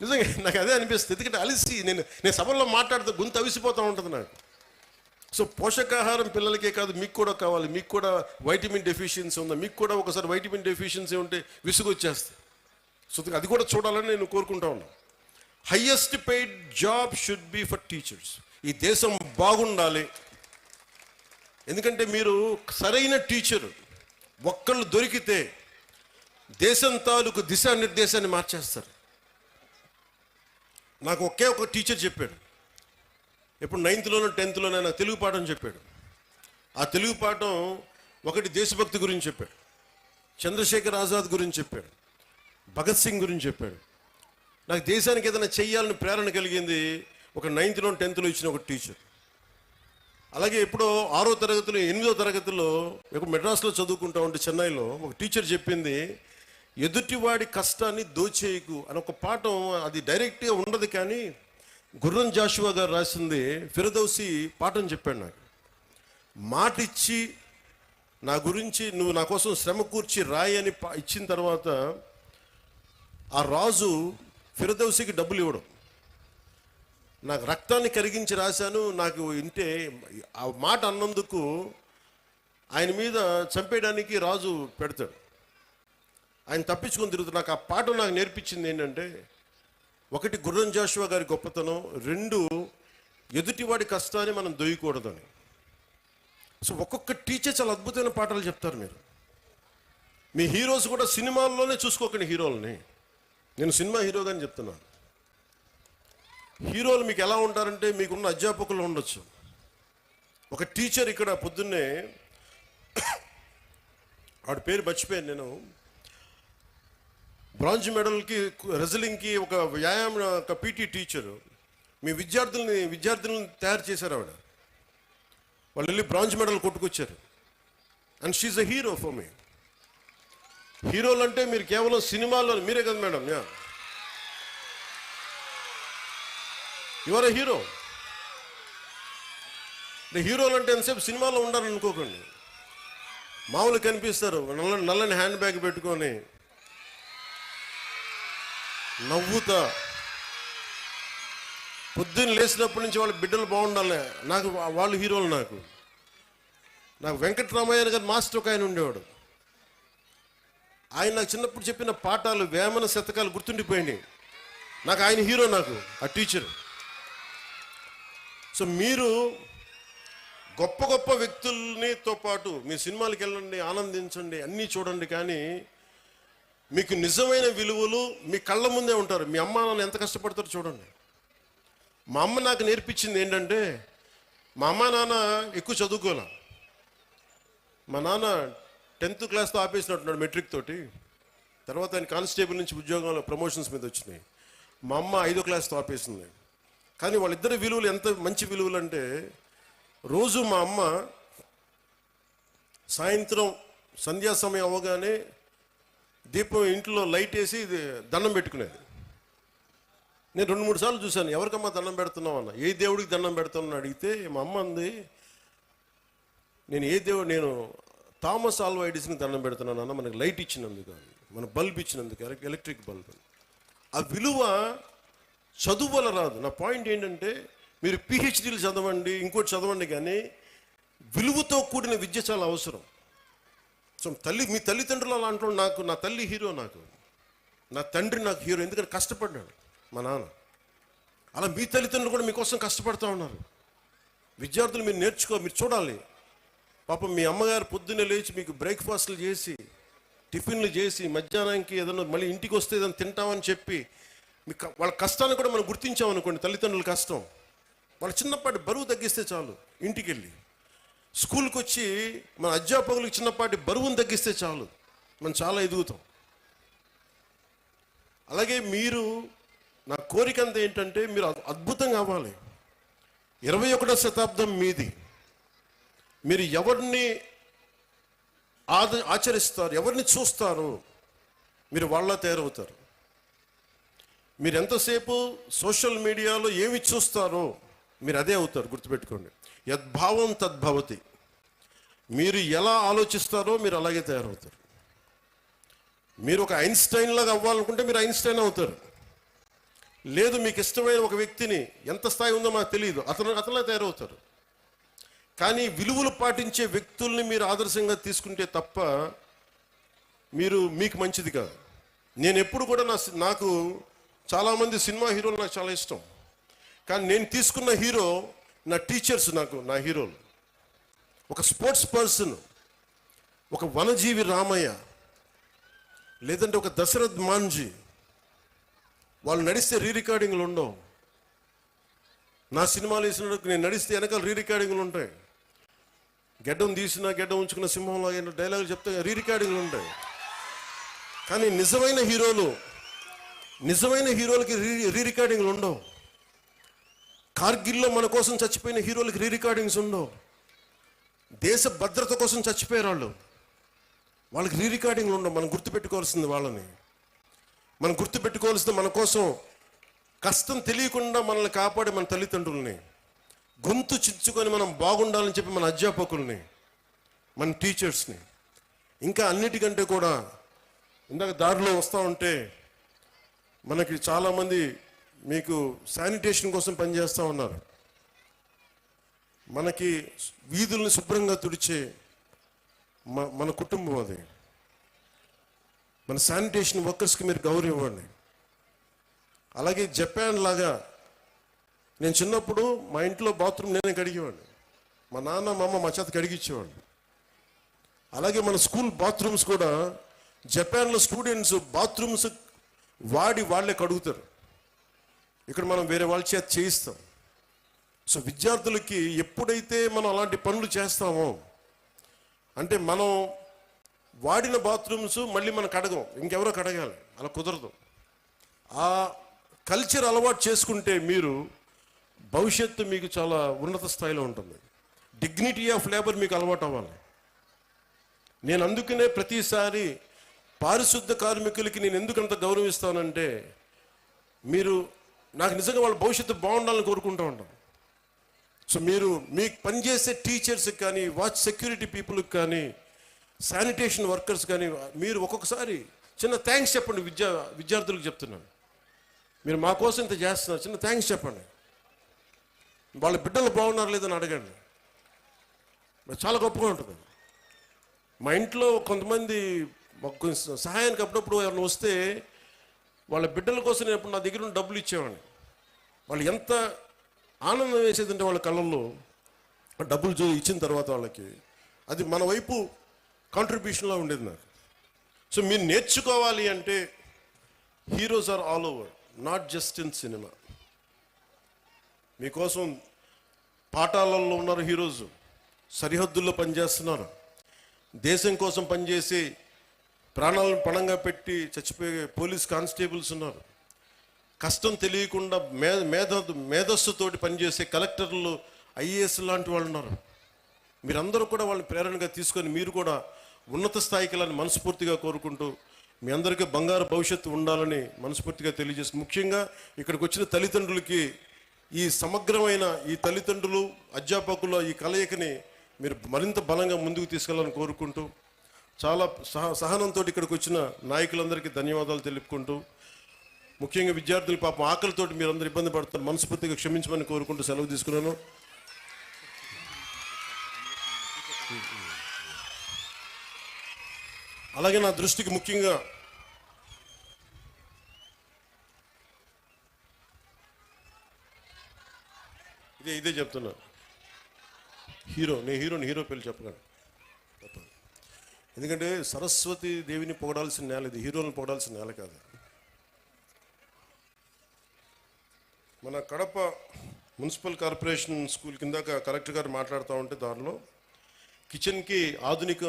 నిజంగా నాకు అదే అనిపిస్తుంది. ఎందుకంటే అలిసి నేను నేను సభల్లో మాట్లాడుతూ గొంతు అవిసిపోతూ ఉంటుంది నాకు. సో పోషకాహారం పిల్లలకే కాదు మీకు కూడా కావాలి. మీకు కూడా వైటమిన్ డెఫిషియన్సీ ఉందా? మీకు కూడా ఒకసారి వైటమిన్ డెఫిషియన్సీ ఉంటే విసుగు వచ్చేస్తుంది సో అది కూడా చూడాలని నేను కోరుకుంటా ఉన్నాను highest paid job should be for teachers ఈ దేశం బాగుండాలి. ఎందుకంటే మీరు సరైన టీచర్ ఒక్కళ్ళు దొరికితే దేశం తాలూకు దిశానిర్దేశాన్ని మార్చేస్తారు. నాకు ఒకే ఒక టీచర్ చెప్పాడు. ఇప్పుడు నైన్త్లోనో టెన్త్లోనో నాకు తెలుగు పాఠం చెప్పాడు. ఆ తెలుగు పాఠం ఒకటి దేశభక్తి గురించి చెప్పాడు. చంద్రశేఖర్ ఆజాద్ గురించి చెప్పాడు. భగత్ సింగ్ గురించి చెప్పాడు. నాకు దేశానికి ఏదైనా చెయ్యాలని ప్రేరణ కలిగింది ఒక నైన్త్లో టెన్త్లో ఇచ్చిన ఒక టీచర్. అలాగే ఎప్పుడో ఆరో తరగతిలో ఎనిమిదో తరగతిలో ఒక మెడ్రాస్లో చదువుకుంటా ఉంటే చెన్నైలో ఒక టీచర్ చెప్పింది ఎదుటివాడి కష్టాన్ని దోచేయకు అని ఒక పాఠం అది డైరెక్ట్గా ఉండదు కానీ గుర్రం జాషువా గారు రాసింది ఫిరదౌసి పాఠం చెప్పాడు నాకు. మాట ఇచ్చి నా గురించి నువ్వు నా కోసం శ్రమ కూర్చి రాయి అని పా- ఇచ్చిన తర్వాత ఆ రాజు ఫిరదౌసికి డబ్బులు ఇవ్వడం. నాకు రక్తాన్ని కరిగించి రాశాను నాకు ఇంటే ఆ మాట అన్నందుకు ఆయన మీద చంపేయడానికి రాజు పెడతాడు. ఆయన తప్పించుకొని తిరుగుతాడు నాకు ఆ పాట నాకు నేర్పించింది ఏంటంటే ఒకటి గుర్రం జాషువా గారి గొప్పతనం రెండు ఎదుటివాడి కష్టాన్ని మనం దొయ్యకూడదని. సో ఒక్కొక్క టీచర్ చాలా అద్భుతమైన పాటలు చెప్తారు మీరు. మీ హీరోస్ కూడా సినిమాల్లోనే చూసుకోకండి హీరోలని. నేను సినిమా హీరోగాని చెప్తున్నాను. హీరోలు మీకు ఎలా ఉంటారంటే మీకున్న అధ్యాపకులు ఉండొచ్చు. ఒక టీచర్ ఇక్కడ పొద్దున్నే ఆవిడ పేరు మర్చిపోయాను నేను. బ్రాంజ్ మెడల్కి రెజ్లింగ్కి ఒక వ్యాయామ ఒక పీటీ టీచరు. మీ విద్యార్థుల్ని విద్యార్థులను తయారు చేశారు ఆవిడ. వాళ్ళు వెళ్ళి bronze medal కొట్టుకొచ్చారు. And she a hero for me. హీరోలు అంటే మీరు కేవలం సినిమాల్లో మీరే కదా madam yeah. Your a hero. అంటే హీరోలు అంటే ఎంతసేపు సినిమాలో ఉండాలని అనుకోకండి. మామూలు కనిపిస్తారు నల్ల నల్లని హ్యాండ్ బ్యాగ్ పెట్టుకొని నవ్వుతా. పొద్దున్న లేచినప్పటి నుంచి వాళ్ళ బిడ్డలు బాగుండాలి. నాకు వాళ్ళు హీరోలు నాకు. నాకు వెంకటరామయ్య గారు మాస్టర్ ఒక ఆయన ఉండేవాడు. ఆయన నాకు చిన్నప్పుడు చెప్పిన పాఠాలు వేమన శతకాలు గుర్తుండిపోయినాయి. నాకు ఆయన హీరో నాకు ఆ టీచర్ సో మీరు గొప్ప గొప్ప వ్యక్తులనితో పాటు మీ సినిమాలకు వెళ్ళండి ఆనందించండి అన్నీ చూడండి కానీ మీకు నిజమైన విలువలు మీ కళ్ళ ముందే ఉంటారు. మీ అమ్మ నాన్న ఎంత కష్టపడతారో చూడండి. మా అమ్మ నాకు నేర్పించింది ఏంటంటే మా అమ్మ నాన్న ఎక్కువ చదువుకోలే. మా నాన్న టెన్త్ క్లాస్తో ఆపేసినట్టున్నాడు మెట్రిక్ తోటి. తర్వాత ఆయన కానిస్టేబుల్ నుంచి ఉద్యోగంలో ప్రమోషన్స్ మీద వచ్చినాయి. మా అమ్మ ఐదో క్లాస్తో ఆపేసింది. కానీ వాళ్ళిద్దరి విలువలు ఎంత మంచి విలువలు అంటే రోజు మా అమ్మ సాయంత్రం సంధ్యా సమయం అవ్వగానే దీపం ఇంట్లో లైట్ వేసి ఇది దండం పెట్టుకునేది. నేను రెండు మూడు సార్లు చూశాను ఎవరికమ్మా దండం పెడుతున్నావు అన్న ఏ దేవుడికి దండం పెడుతున్నాను అడిగితే మా అమ్మ అంది నేను ఏ దేవుడు నేను థామస్ ఆల్వైడిస్ని దండం పెడుతున్నాను అన్న మనకి లైట్ ఇచ్చినందుకు అని, మన బల్బ్ ఇచ్చినందుకు ఎలక్ట్రిక్ బల్బ్ ఆ విలువ చదువు వల్ల రాదు. నా పాయింట్ ఏంటంటే మీరు పిహెచ్డీలు చదవండి ఇంకోటి చదవండి కానీ విలువతో కూడిన విద్య చాలా అవసరం. సో తల్లి మీ తల్లిదండ్రులు అలా నాకు నా తల్లి హీరో నాకు. నా తండ్రి నాకు హీరో ఎందుకంటే కష్టపడ్డాడు మా నాన్న. అలా మీ తల్లిదండ్రులు కూడా మీకోసం కష్టపడుతూ ఉన్నారు. విద్యార్థులు మీరు నేర్చుకో మీరు చూడాలి. పాపం మీ అమ్మగారు పొద్దున్నే లేచి మీకు బ్రేక్ఫాస్ట్లు చేసి టిఫిన్లు చేసి మధ్యాహ్నానికి ఏదైనా మళ్ళీ ఇంటికి వస్తే ఏదైనా తింటామని చెప్పి మీ వాళ్ళ కష్టాన్ని కూడా మనం గుర్తించామనుకోండి తల్లిదండ్రుల కష్టం. వాళ్ళ చిన్నపాటి బరువు తగ్గిస్తే చాలు ఇంటికి వెళ్ళి స్కూల్కి వచ్చి మన అధ్యాపకులకు చిన్నపాటి బరువును తగ్గిస్తే చాలు. మనం చాలా ఎదుగుతాం. అలాగే మీరు నా కోరిక అంతా ఏంటంటే మీరు అద్భుతంగా అవ్వాలి. ఇరవై ఒకటో శతాబ్దం మీది. మీరు ఎవరిని ఆద ఆచరిస్తారు ఎవరిని చూస్తారు మీరు వాళ్ళ తయారవుతారు. మీరు ఎంతసేపు సోషల్ మీడియాలో ఏమి చూస్తారో మీరు అదే అవుతారు గుర్తుపెట్టుకోండి. యద్భావం తద్భవతి. మీరు ఎలా ఆలోచిస్తారో మీరు అలాగే తయారవుతారు. మీరు ఒక ఐన్స్టైన్ లాగా అవ్వాలనుకుంటే మీరు ఐన్స్టైన్ అవుతారు. లేదు మీకు ఇష్టమైన ఒక వ్యక్తిని ఎంత స్థాయి ఉందో మాకు తెలియదు. అతను అతనే తయారవుతారు. కానీ విలువలు పాటించే వ్యక్తుల్ని మీరు ఆదర్శంగా తీసుకుంటే తప్ప మీరు మీకు మంచిది కాదు. నేను ఎప్పుడు కూడా నా నాకు చాలామంది సినిమా హీరోలు నాకు చాలా ఇష్టం. కానీ నేను తీసుకున్న హీరో నా టీచర్స్ నాకు నా హీరోలు. ఒక స్పోర్ట్స్ పర్సన్ ఒక వనజీవి రామయ్య లేదంటే ఒక దశరథ్ మాంజీ వాళ్ళు నడిస్తే రీ రికార్డింగ్లు ఉండవు. నా సినిమాలు వేసినప్పుడు నేను నడిస్తే వెనకాల రీ రికార్డింగ్లు ఉంటాయి. గెడ్డం తీసిన గెడ్డం ఉంచుకున్న సింహంలో అయిన డైలాగులు చెప్తే రీ రికార్డింగ్లు ఉంటాయి. కానీ నిజమైన హీరోలు నిజమైన హీరోలకి రీ రీ రికార్డింగ్లు ఉండవు. కార్గిల్లో మన కోసం చచ్చిపోయిన హీరోలకి రీ రికార్డింగ్స్ ఉండవు. దేశ భద్రత కోసం చచ్చిపోయారు వాళ్ళు వాళ్ళకి రీ రికార్డింగ్లు ఉండవు మనం గుర్తుపెట్టుకోవాల్సింది వాళ్ళని. మనం గుర్తుపెట్టుకోవాల్సింది మన కోసం కష్టం తెలియకుండా మనల్ని కాపాడే మన తల్లిదండ్రుల్ని. గొంతు చించుకొని మనం బాగుండాలని చెప్పి మన అధ్యాపకుల్ని మన టీచర్స్ని. ఇంకా అన్నిటికంటే కూడా ఇందాక దారిలో వస్తూ ఉంటే మనకి చాలామంది మీకు శానిటేషన్ కోసం పనిచేస్తూ ఉన్నారు. మనకి వీధుల్ని శుభ్రంగా తుడిచే మన కుటుంబం అది. మన శానిటేషన్ వర్కర్స్కి మీరు గౌరవం ఇవ్వండి. అలాగే జపాన్ లాగా నేను చిన్నప్పుడు మా ఇంట్లో బాత్రూమ్ నేనే కడిగేవాడిని. మా నాన్న మా అమ్మ మా చేత కడిగిచ్చేవాళ్ళు అలాగే మన స్కూల్ బాత్రూమ్స్ కూడా జపాన్లో స్టూడెంట్స్ బాత్రూమ్స్ వాడి వాళ్ళే కడుగుతారు. ఇక్కడ మనం వేరే వాళ్ళ చేత చేయిస్తాం. సో విద్యార్థులకి ఎప్పుడైతే మనం అలాంటి పనులు చేస్తామో అంటే మనం వాడిన బాత్రూమ్స్ మళ్ళీ మనం కడగం ఇంకెవరో కడగాలి అలా కుదరదు. ఆ కల్చర్ అలవాటు చేసుకుంటే మీరు భవిష్యత్తు మీకు చాలా ఉన్నత స్థాయిలో ఉంటుంది. డిగ్నిటీ ఆఫ్ లేబర్ మీకు అలవాటు అవ్వాలి. నేను అందుకనే ప్రతిసారి పారిశుద్ధ కార్మికులకి నేను ఎందుకు అంత గౌరవిస్తానంటే మీరు నాకు నిజంగా వాళ్ళ భవిష్యత్తు బాగుండాలని కోరుకుంటూ ఉంటాను సో మీరు మీకు పనిచేసే టీచర్స్కి కానీ వాచ్ సెక్యూరిటీ పీపుల్కి కానీ శానిటేషన్ వర్కర్స్ కానీ మీరు ఒక్కొక్కసారి చిన్న థ్యాంక్స్ చెప్పండి విద్యా విద్యార్థులకు చెప్తున్నాను. మీరు మా కోసం ఇంత చేస్తున్నారు. చిన్న థ్యాంక్స్ చెప్పండి. వాళ్ళ బిడ్డలు బాగున్నారు లేదని అడగండి. మరి చాలా గొప్పగా ఉంటుంది. మా ఇంట్లో కొంతమంది మాకు కొంచెం సహాయానికి అప్పుడప్పుడు ఎవరిని వస్తే వాళ్ళ బిడ్డల కోసం నేను నా దగ్గర ఉన్న డబ్బులు ఇచ్చేవాడిని. వాళ్ళు ఎంత ఆనందం వేసేదంటే వాళ్ళ కళ్ళల్లో డబ్బులు చూ ఇచ్చిన తర్వాత వాళ్ళకి అది మన వైపు కాంట్రిబ్యూషన్లో ఉండేది నాకు. సో మీరు నేర్చుకోవాలి అంటే heroes are all over not just in cinema మీకోసం పాఠాలలో ఉన్నారు హీరోస్ సరిహద్దుల్లో పనిచేస్తున్నారు. దేశం కోసం పనిచేసి ప్రాణాలను పణంగా పెట్టి చచ్చిపోయే పోలీస్ కానిస్టేబుల్స్ ఉన్నారు. కష్టం తెలియకుండా మే మేధ మేధస్సుతోటి పనిచేసే కలెక్టర్లు ఐఏఎస్ లాంటి వాళ్ళు ఉన్నారు. మీరందరూ కూడా వాళ్ళని ప్రేరణగా తీసుకొని మీరు కూడా ఉన్నత స్థాయికి వెళ్ళాలని మనస్ఫూర్తిగా కోరుకుంటూ మీ అందరికీ బంగారు భవిష్యత్తు ఉండాలని మనస్ఫూర్తిగా తెలియజేసి ముఖ్యంగా ఇక్కడికి వచ్చిన తల్లిదండ్రులకి ఈ సమగ్రమైన ఈ తల్లిదండ్రులు అధ్యాపకుల ఈ కలయికని మీరు మరింత బలంగా ముందుకు తీసుకెళ్ళాలని కోరుకుంటూ చాలా సహ సహనంతో ఇక్కడికి వచ్చిన నాయకులందరికీ ధన్యవాదాలు తెలుపుకుంటూ ముఖ్యంగా విద్యార్థులు పాపం ఆకలితోటి మీరు అందరు ఇబ్బంది పడుతున్నారు. మనస్ఫూర్తిగా క్షమించమని కోరుకుంటూ సెలవు తీసుకున్నాను. అలాగే నా దృష్టికి ముఖ్యంగా ఇదే ఇదే చెప్తున్నా. హీరో నేను హీరోని హీరో పేరు చెప్పగలను. ఎందుకంటే సరస్వతి దేవిని పొగడాల్సిన నేల ఇది. హీరోని పొగడాల్సిన నేల కాదు. మన కడప మున్సిపల్ కార్పొరేషన్ స్కూల్ కిందాక కలెక్టర్ గారు మాట్లాడుతూ ఉంటే దానిలో కిచెన్కి ఆధునిక